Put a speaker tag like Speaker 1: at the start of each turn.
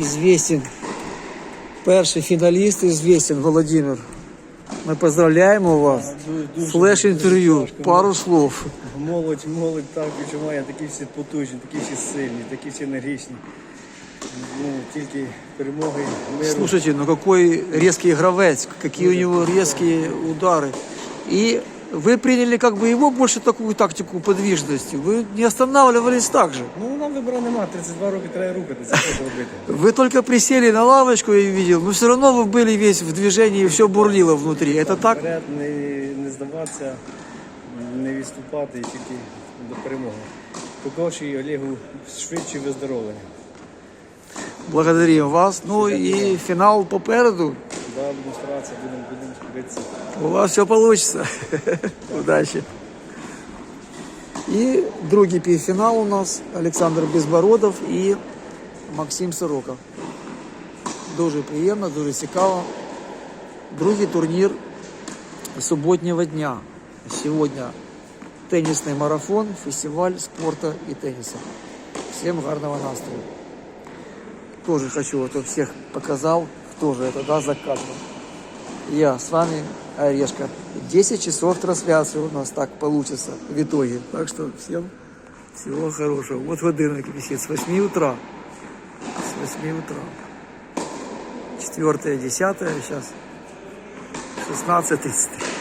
Speaker 1: известен. Перший фіналіст известен, Володимир. Ми поздравляємо вас.
Speaker 2: Дуже- дуже-
Speaker 1: Флеш-інтерв'ю, пару слов.
Speaker 2: Молодь, молодь так відчуває, такі всі потужні, такі всі сильні, такі всі енергічні. Ну, тільки перемоги, миру.
Speaker 1: Слушайте, ну какой резкий игровец, какие у него резкие удары. И вы приняли как бы его больше такую тактику подвижности. Вы не останавливались так же.
Speaker 2: Ну, нам вибору нема, 32 роки треба рухатися, що робити.
Speaker 1: Вы только присели на лавочку, я видел, но все равно вы были весь в движении, все бурлило внутри. Это так?
Speaker 2: Вперед не, не здаватися, не відступати і тільки до перемоги. Покоші Олегу швидше виздоровлення.
Speaker 1: Благодарим вас. Ну и финал попереду.
Speaker 2: Да, будемо старатися, будемо, будемо битися.
Speaker 1: У вас все получится. Удачи. И другий півфінал у нас Олександр Безбородов і Максим Сороков. Дуже приємно, дуже цікаво. Другий турнір суботнього дня. Сьогодні тенісний марафон, фестиваль спорту і тенісу. Всем гарного настрою. Тоже хочу, вот всех показал, кто же это, да, за кадром. Я с вами, Орешка. 10 часов трансляции у нас так получится в итоге. Так что всем всего хорошего. Вот годинник висит с 8 утра. С 8 утра. 4 10 сейчас 16.33.